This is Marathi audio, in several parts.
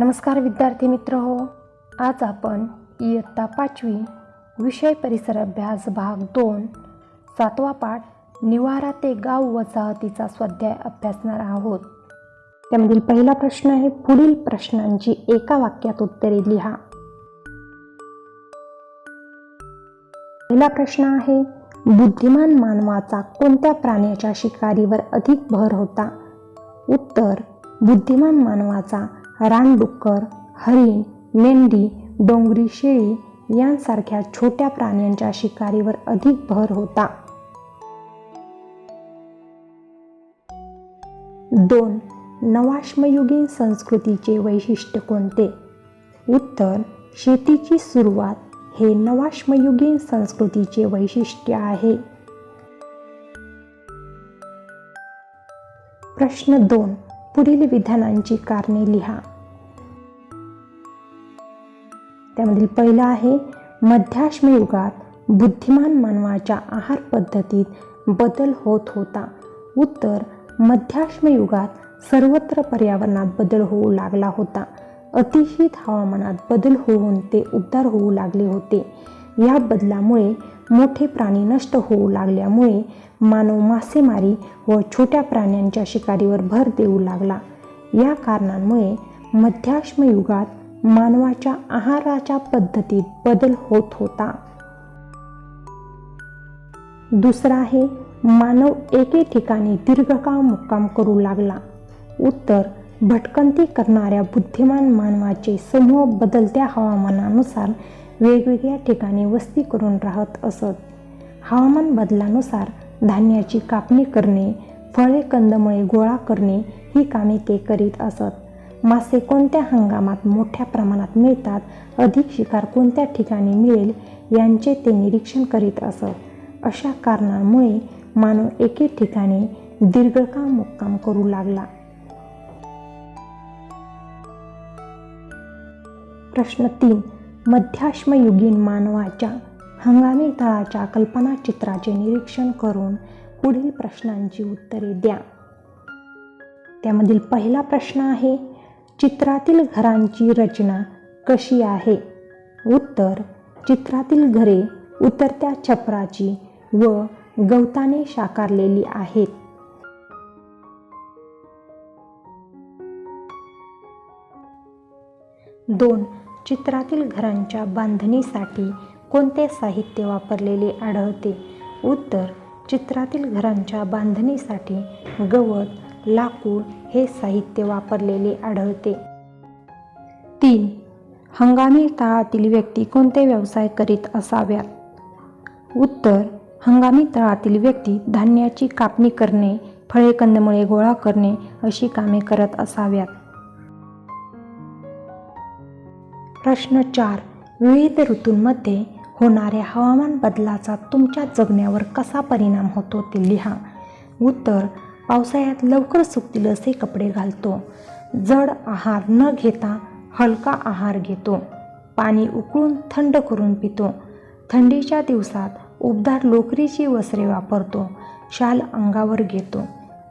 नमस्कार विद्यार्थी मित्र हो आज आपण इयत्ता पाचवी विषय परिसर अभ्यास भाग दोन सातवा पाठ निवारा ते गाव वसाहतीचा स्वाध्याय अभ्यासणार आहोत. त्यामधील पहिला प्रश्न आहे पुढील प्रश्नांची एका वाक्यात उत्तरे लिहा. पहिला प्रश्न आहे बुद्धिमान मानवाचा कोणत्या प्राण्याच्या शिकारीवर अधिक भर होता? उत्तर बुद्धिमान मानवाचा रानडुक्कर हरिण मेंढी डोंगरी शेळी यांसारख्या छोट्या प्राण्यांच्या शिकारीवर अधिक भर होता. दोन नवाश्मयुगीन संस्कृतीचे वैशिष्ट्य कोणते? उत्तर शेतीची सुरुवात हे नवाश्मयुगीन संस्कृतीचे वैशिष्ट्य आहे. प्रश्न दोन पुढील विधानांची कारणे लिहा. त्यामधील पहिलं आहे मध्याश्मयुगात बुद्धिमान मानवाच्या आहार पद्धतीत बदल होत होता. उत्तर मध्याश्म युगात सर्वत्र पर्यावरणात बदल होऊ लागला होता. अतिशीत हवामानात बदल होऊन ते उद्धार होऊ लागले होते. या बदलामुळे मोठे प्राणी नष्ट होऊ लागल्यामुळे मानव मासेमारी व छोट्या प्राण्यांच्या शिकारीवर भर देऊ लागला. या कारणांमुळे मध्याश्म युगात मानवाच्या आहाराच्या पद्धतीत बदल होत होता. दुसरा आहे मानव एके ठिकाणी दीर्घकाळ मुक्काम करू लागला. उत्तर भटकंती करणाऱ्या बुद्धिमान मानवाचे समूह बदलत्या हवामानानुसार वेगवेगळ्या ठिकाणी वस्ती करून राहत असत. हवामान बदलानुसार धान्याची कापणी करणे फळे कंदमुळे गोळा करणे ही कामे ते करीत असत. मासे कोणत्या हंगामात मोठ्या प्रमाणात मिळतात अधिक शिकार कोणत्या ठिकाणी मिळेल यांचे ते निरीक्षण करीत असत. अशा कारणांमुळे मानव एके ठिकाणी दीर्घकाळ मुक्काम करू लागला. प्रश्न तीन मध्याश्मयुगीन मानवाच्या हंगामी तळाच्या कल्पनाचित्राचे निरीक्षण करून पुढील प्रश्नांची उत्तरे द्या. त्यामधील पहिला प्रश्न आहे चित्रातील घरांची रचना कशी आहे? उत्तर चित्रातील घरे उतरत्या छपराची व गवताने साकारलेली आहेत. दोन चित्रातील घरांच्या बांधणीसाठी कोणते साहित्य वापरलेले आढळते? उत्तर चित्रातील घरांच्या बांधणीसाठी गवत लाकूड हे साहित्य वापरलेले आढळते. तीन हंगामी तळातील व्यक्ती कोणते व्यवसाय करीत असाव्यात? उत्तर हंगामी तळातील व्यक्ती धान्याची कापणी करणे फळे कंदमुळे गोळा करणे अशी कामे करत असाव्यात. प्रश्न चार. विविध ऋतूंमध्ये होणाऱ्या हवामान बदलाचा तुमच्या जगण्यावर कसा परिणाम होतो ते लिहा. उत्तर. पावसाळ्यात लवकर सुकतील असे कपडे घालतो. जड आहार न घेता हलका आहार घेतो. पाणी उकळून थंड करून पितो. थंडीच्या दिवसात उबदार लोकरीची वस्त्रे वापरतो. शाल अंगावर घेतो.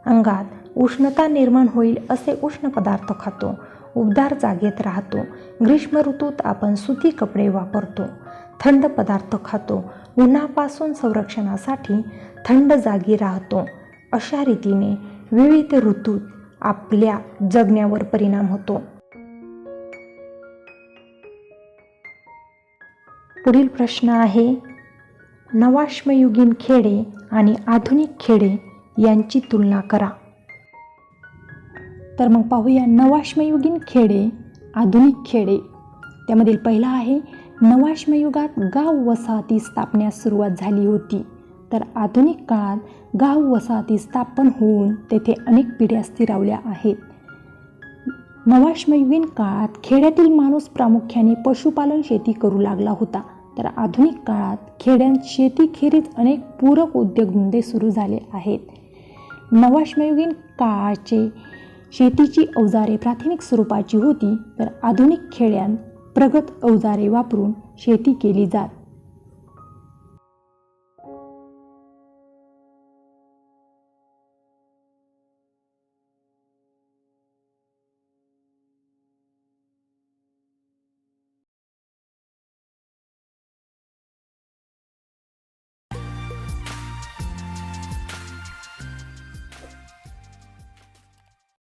अंगात उष्णता निर्माण होईल असे उष्ण पदार्थ खातो. उबदार जागेत राहतो. ग्रीष्म ऋतूत आपण सुती कपडे वापरतो. थंड पदार्थ खातो. उन्हापासून संरक्षणासाठी थंड जागी राहतो. अशा रीतीने विविध ऋतूत आपल्या जगण्यावर परिणाम होतो. पुढील प्रश्न आहे नवाश्मयुगीन खेडे आणि आधुनिक खेडे यांची तुलना करा. तर मग पाहूया नवाश्मयुगीन खेडे आधुनिक खेडे. त्यामधील पहिला आहे नवाश्मयुगात गाव वसाहती स्थापण्यास सुरुवात झाली होती. तर आधुनिक काळात गाव वसाहती स्थापन होऊन तेथे अनेक पिढ्या स्थिरावल्या आहेत. नवाश्मयुगीन काळात खेड्यातील माणूस प्रामुख्याने पशुपालन शेती करू लागला होता. तर आधुनिक काळात खेड्यात शेतीखेरीज अनेक पूरक उद्योगधंदे सुरू झाले आहेत. नवाश्मयुगीन काळाचे शेतीची अवजारे प्राथमिक स्वरूपाची होती तर आधुनिक खेड्यांत प्रगत अवजारे वापरून शेती केली जात.